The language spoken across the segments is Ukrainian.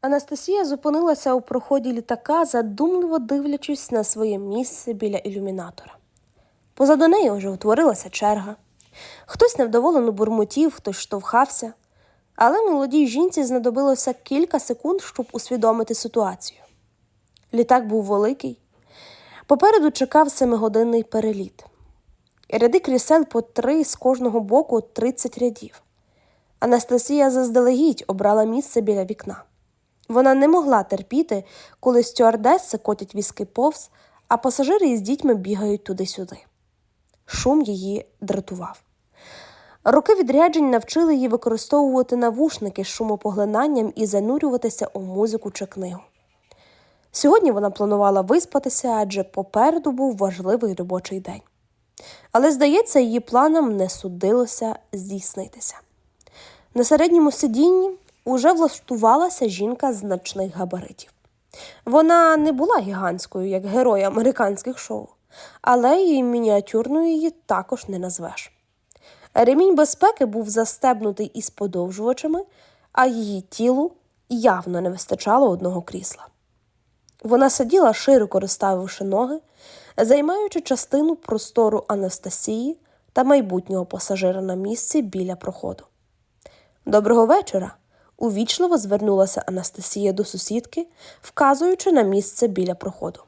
Анастасія зупинилася у проході літака, задумливо дивлячись на своє місце біля ілюмінатора. Позаду неї вже утворилася черга. Хтось невдоволено бурмотів, хтось штовхався, але молодій жінці знадобилося кілька секунд, щоб усвідомити ситуацію. Літак був великий. Попереду чекав семигодинний переліт. Ряди крісел по три з кожного боку 30 рядів. Анастасія заздалегідь обрала місце біля вікна. Вона не могла терпіти, коли стюардеси котять візки повз, а пасажири із дітьми бігають туди-сюди. Шум її дратував. Роки відряджень навчили її використовувати навушники з шумопоглинанням і занурюватися у музику чи книгу. Сьогодні вона планувала виспатися, адже попереду був важливий робочий день. Але, здається, її планам не судилося здійснитися. На середньому сидінні уже влаштувалася жінка значних габаритів. Вона не була гігантською, як герой американських шоу, але і мініатюрною її також не назвеш. Ремінь безпеки був застебнутий із подовжувачами, а її тілу явно не вистачало одного крісла. Вона сиділа, широко розставивши ноги, займаючи частину простору Анастасії та майбутнього пасажира на місці біля проходу. Доброго вечора. Увічливо звернулася Анастасія до сусідки, вказуючи на місце біля проходу.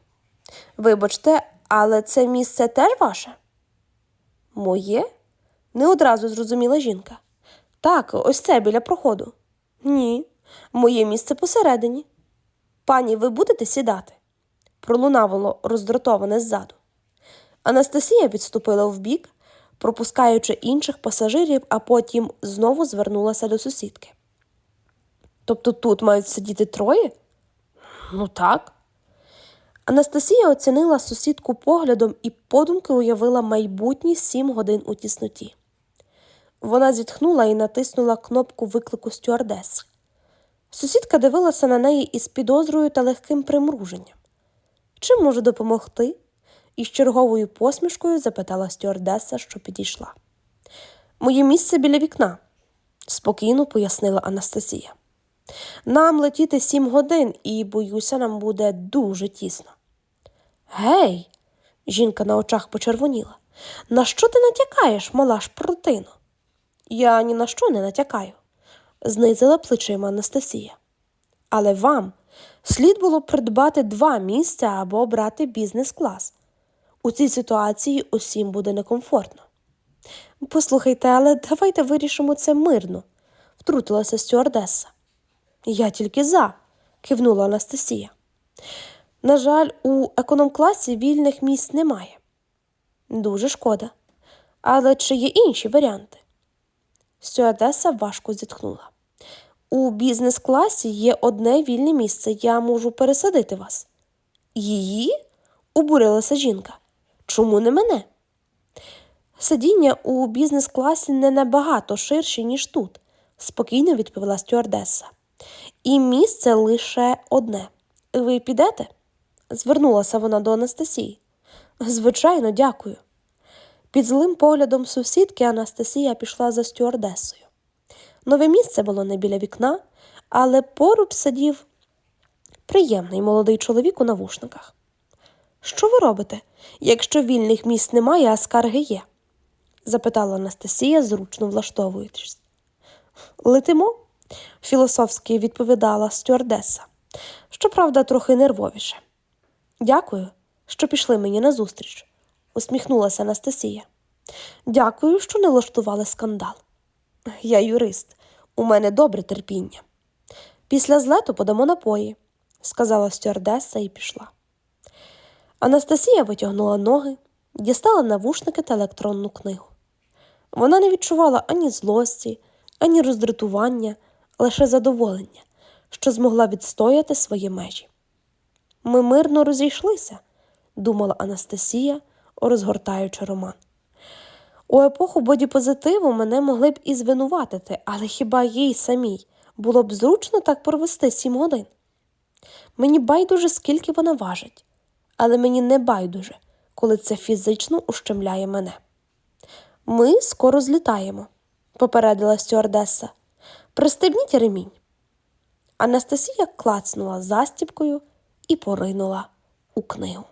Вибачте, але це місце теж ваше? Моє? не одразу зрозуміла жінка. Так, ось це біля проходу. Ні, моє місце посередині. Пані, ви будете сідати? пролунавало роздратоване ззаду. Анастасія відступила вбік, пропускаючи інших пасажирів, а потім знову звернулася до сусідки. Тобто тут мають сидіти троє? Ну так. Анастасія оцінила сусідку поглядом і подумки уявила майбутні сім годин у тісноті. Вона зітхнула і натиснула кнопку виклику стюардес. Сусідка дивилася на неї із підозрою та легким примруженням. Чим можу допомогти? із черговою посмішкою запитала стюардеса, що підійшла. Моє місце біля вікна, спокійно пояснила Анастасія. Нам летіти сім годин, і, боюся, нам буде дуже тісно. Гей, жінка на очах почервоніла. На що ти натякаєш, мала шпротино? Я ні на що не натякаю, знизила плечима Анастасія. Але вам слід було придбати два місця або брати бізнес-клас. У цій ситуації усім буде некомфортно. Послухайте, але давайте вирішимо це мирно, втрутилася стюардеса. Я тільки за, кивнула Анастасія. На жаль, у економ-класі вільних місць немає. Дуже шкода. Але чи є інші варіанти? Стюардеса важко зітхнула. У бізнес-класі є одне вільне місце, я можу пересадити вас. Її? обурилася жінка. Чому не мене? Сидіння у бізнес-класі не набагато ширші, ніж тут, спокійно відповіла стюардеса. І місце лише одне. Ви підете? звернулася вона до Анастасії. Звичайно, дякую. Під злим поглядом сусідки Анастасія пішла за стюардесою. Нове місце було не біля вікна, але поруч сидів приємний молодий чоловік у навушниках. Що ви робите, якщо вільних місць немає, а скарги є? запитала Анастасія, зручно влаштовуючись. Летимо, філософськи відповідала стюардеса, щоправда, трохи нервовіше. Дякую, що пішли мені назустріч, усміхнулася Анастасія. Дякую, що не влаштували скандал. Я юрист, у мене добре терпіння. Після злету подамо напої, сказала стюардеса і пішла. Анастасія витягнула ноги, дістала навушники та електронну книгу. Вона не відчувала ані злості, ані роздратування, лише задоволення, що змогла відстояти свої межі. Ми мирно розійшлися, думала Анастасія, розгортаючи роман. У епоху бодіпозитиву мене могли б і звинуватити, але хіба їй самій було б зручно так провести сім годин? Мені байдуже, скільки вона важить, але мені не байдуже, коли це фізично ущемляє мене. Ми скоро злітаємо, попередила стюардеса. Пристебніть ремінь. Анастасія клацнула застіпкою і поринула у книгу.